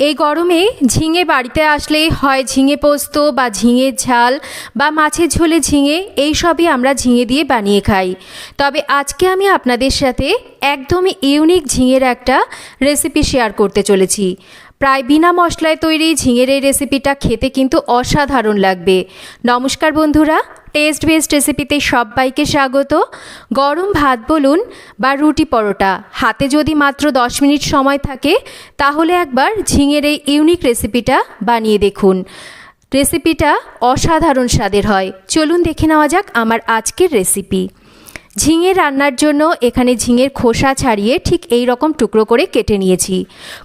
এই গরমে ঝিঙে বাড়িতে আসলেই হয় ঝিঙে পোস্ত বা ঝিঙের ঝাল বা মাছের ঝোলে ঝিঙে, এই সবই আমরা ঝিঙে দিয়ে বানিয়ে খাই। তবে আজকে আমি আপনাদের সাথে একদমই ইউনিক ঝিঙের একটা রেসিপি শেয়ার করতে চলেছি। প্রায় বিনা মশলায় তৈরি ঝিঙের এই রেসিপিটা খেতে কিন্তু অসাধারণ লাগবে। নমস্কার বন্ধুরা টেস্ট বেস্ট রেসিপিতে সবাইকে স্বাগত। গরম ভাত বলুন বা রুটি পরোটা, হাতে যদি মাত্র দশ মিনিট সময় থাকে, তাহলে একবার ঝিঙের এই ইউনিক রেসিপিটা বানিয়ে দেখুন। রেসিপিটা অসাধারণ স্বাদের হয়। চলুন দেখে নেওয়া যাক আমার আজকের রেসিপি ঝিঙে রান্নার জন্য এখানে ঝিঙের খোসা ছাড়িয়ে ঠিক এই রকম টুকরো করে কেটে নিয়েছি।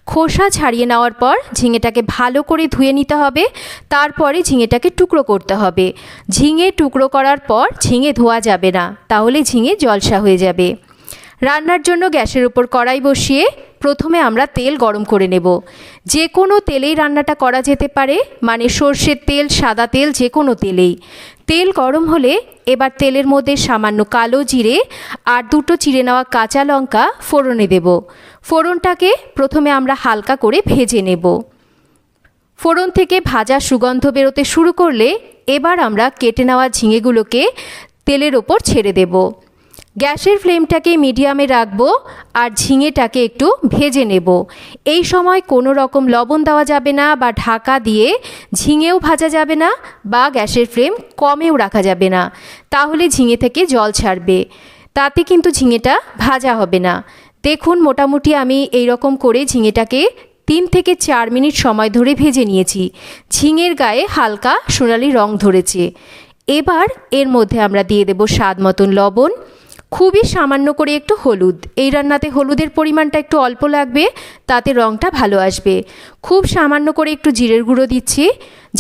খোসা ছাড়িয়ে নেওয়ার পর ঝিঙেটাকে ভালো করে ধুয়ে নিতে হবে, তারপরে ঝিঙেটাকে টুকরো করতে হবে। ঝিঙে টুকরো করার পর ঝিঙে ধোয়া যাবে না, তাহলে ঝিঙে জলসা হয়ে যাবে। রান্নার জন্য গ্যাসের উপর কড়াই বসিয়ে প্রথমে আমরা তেল গরম করে নেব। যে কোনো তেলেই রান্নাটা করা যেতে পারে মানে সর্ষের তেল, সাদা তেল যে কোনো তেলেই। তেল গরম হলে এবার তেলের মধ্যে সামান্য কালো জিরে আর দুটো চিড়ে নেওয়া কাঁচা লঙ্কা ফোড়নে দেব। ফোড়নটাকে প্রথমে আমরা হালকা করে ভেজে নেব। ফোড়ন থেকে ভাজা সুগন্ধ বেরোতে শুরু করলে এবার আমরা কেটে নেওয়া ঝিঙেগুলোকে তেলের ওপর ছেড়ে দেব। গ্যাসের ফ্লেমটাকে মিডিয়ামে রাখব আর ঝিঙেটাকে একটু ভেজে নেব। এই সময় কোনো রকম লবণ দেওয়া যাবে না বা ঢাকা দিয়ে ঝিঙেও ভাজা যাবে না বা গ্যাসের ফ্লেম কমেও রাখা যাবে না। তাহলে ঝিঙে থেকে জল ছাড়বে। তাতে কিন্তু ঝিঙেটা ভাজা হবে না। দেখুন মোটামুটি আমি এই রকম করে ঝিঙেটাকে তিন থেকে চার মিনিট সময় ধরে ভেজে নিয়েছি। ঝিঙের গায়ে হালকা সোনালি রং ধরেছে। এবার এর মধ্যে আমরা দিয়ে দেব স্বাদ মতন লবণ খুবই সামান্য করে একটু হলুদ। এই রান্নাতে হলুদের পরিমাণটা একটু অল্প লাগবে, তাতে রঙটা ভালো আসবে। খুব সামান্য করে একটু জিরের গুঁড়ো দিচ্ছি,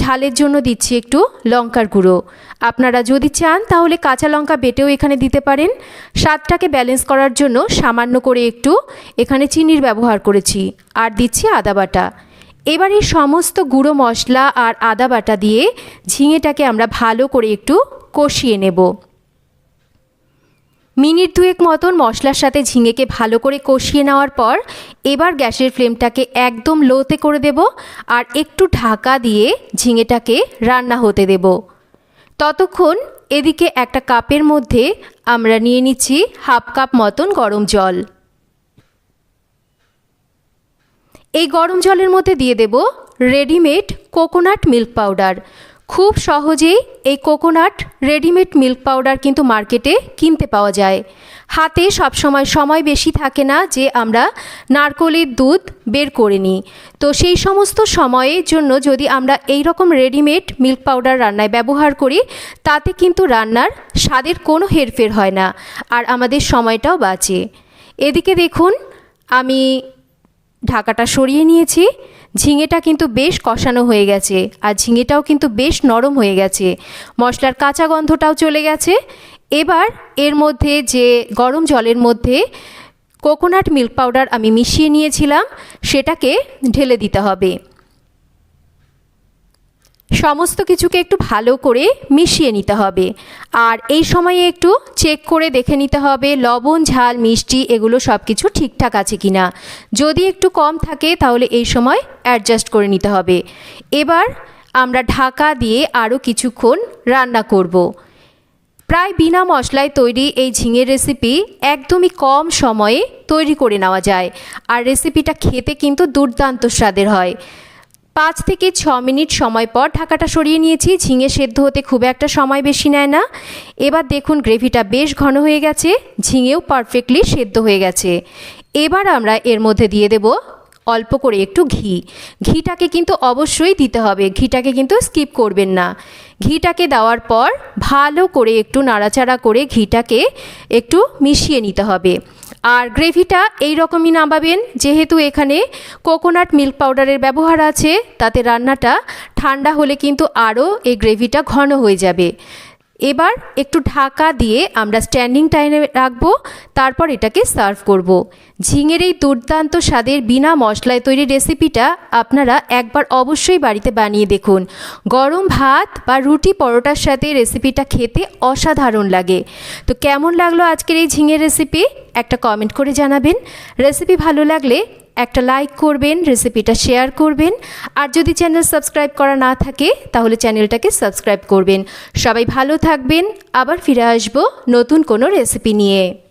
ঝালের জন্য দিচ্ছি একটু লঙ্কার গুঁড়ো। আপনারা যদি চান তাহলে কাঁচা লঙ্কা বেটেও এখানে দিতে পারেন। স্বাদটাকে ব্যালেন্স করার জন্য সামান্য করে একটু এখানে চিনির ব্যবহার করেছি, আর দিচ্ছি আদা বাটা। এবার এই সমস্ত গুঁড়ো মশলা আর আদা বাটা দিয়ে ঝিঙেটাকে আমরা ভালো করে একটু কষিয়ে নেব। মিনিট দুয়েক মতন মশলার সাথে ঝিঙেকে ভালো করে কষিয়ে নেওয়ার পর এবার গ্যাসের ফ্লেমটাকে একদম লোতে করে দেব আর একটু ঢাকা দিয়ে ঝিঙেটাকে রান্না হতে দেব। ততক্ষণ এদিকে একটা কাপের মধ্যে আমরা নিয়ে নিচ্ছি হাফ কাপ মতন গরম জল। এই গরম জলের মধ্যে দিয়ে দেব রেডিমেড কোকোনাট মিল্ক পাউডার। খুব সহজেই এই কোকোনাট রেডিমেড মিল্ক পাউডার কিন্তু মার্কেটে কিনতে পাওয়া যায়। হাতে সবসময় সময় বেশি থাকে না যে আমরা নারকলের দুধ বের করে নিই। তো সেই সমস্ত সময়ের জন্য যদি আমরা এই রকম রেডিমেড মিল্ক পাউডার রান্নায় ব্যবহার করি, তাতে কিন্তু রান্নার স্বাদের কোনো হেরফের হয় না, আর আমাদের সময়টাও বাঁচে। এদিকে দেখুন, আমি ঢাকাটা সরিয়ে নিয়েছি। ঝিঙেটা কিন্তু বেশ কষানো হয়ে গেছে আর ঝিঙেটাও কিন্তু বেশ নরম হয়ে গেছে। মশলার কাঁচা গন্ধটাও চলে গেছে। এবার এর মধ্যে যে গরম জলের মধ্যে কোকোনাট মিল্ক পাউডার আমি মিশিয়ে নিয়েছিলাম, সেটাকে ঢেলে দিতে হবে। সমস্ত কিছুকে একটু ভালো করে মিশিয়ে নিতে হবে। আর এই সময়ে একটু চেক করে দেখে নিতে হবে, লবণ, ঝাল, মিষ্টি, এগুলো সব কিছু ঠিকঠাক আছে কি না যদি একটু কম থাকে, তাহলে এই সময় অ্যাডজাস্ট করে নিতে হবে। এবার আমরা ঢাকা দিয়ে আরও কিছুক্ষণ রান্না করব। প্রায় বিনা মশলায় তৈরি এই ঝিঙের রেসিপি একদমই কম সময়ে তৈরি করে নেওয়া যায়। আর রেসিপিটা খেতে কিন্তু দুর্দান্ত স্বাদের হয়। পাঁচ থেকে ছ মিনিট সময় পর ঢাকাটা সরিয়ে নিয়েছি। ঝিঙে সেদ্ধ হতে খুব একটা সময় বেশি নেয় না। এবার দেখুন, গ্রেভিটা বেশ ঘন হয়ে গেছে। ঝিঙেও পারফেক্টলি সেদ্ধ হয়ে গেছে। এবার আমরা এর মধ্যে দিয়ে দেব অল্প করে একটু ঘি। ঘিটাকে কিন্তু অবশ্যই দিতে হবে। ঘিটাকে কিন্তু স্কিপ করবেন না। ঘিটাকে দেওয়ার পর ভালো করে একটু নাড়াচাড়া করে ঘিটাকে একটু মিশিয়ে নিতে হবে। আর গ্রেভিটা এই রকমই নামাবেন, যেহেতু এখানে কোকোনাট মিল্ক পাউডারের ব্যবহার আছে, তাতে রান্নাটা ঠান্ডা হলে কিন্তু আরও এই গ্রেভিটা ঘন হয়ে যাবে। এবার একটু ঢাকা দিয়ে আমরা স্ট্যান্ডিং টাইমে রাখব, তারপর এটাকে সার্ভ করব। ঝিঙের এই দুর্দান্ত স্বাদের বিনা মশলায় তৈরি রেসিপিটা আপনারা একবার অবশ্যই বাড়িতে বানিয়ে দেখুন। গরম ভাত বা রুটি পরোটার সাথে রেসিপিটা খেতে অসাধারণ লাগে। তো কেমন লাগল আজকের এই ঝিঙের রেসিপি একটা কমেন্ট করে জানাবেন। রেসিপি ভালো লাগলে একটা লাইক করবেন রেসিপিটা শেয়ার করবেন। আর যদি চ্যানেল সাবস্ক্রাইব করা না থাকে, তাহলে চ্যানেলটাকে সাবস্ক্রাইব করবেন। সবাই ভালো থাকবেন, আবার ফিরে আসব নতুন কোনো রেসিপি নিয়ে।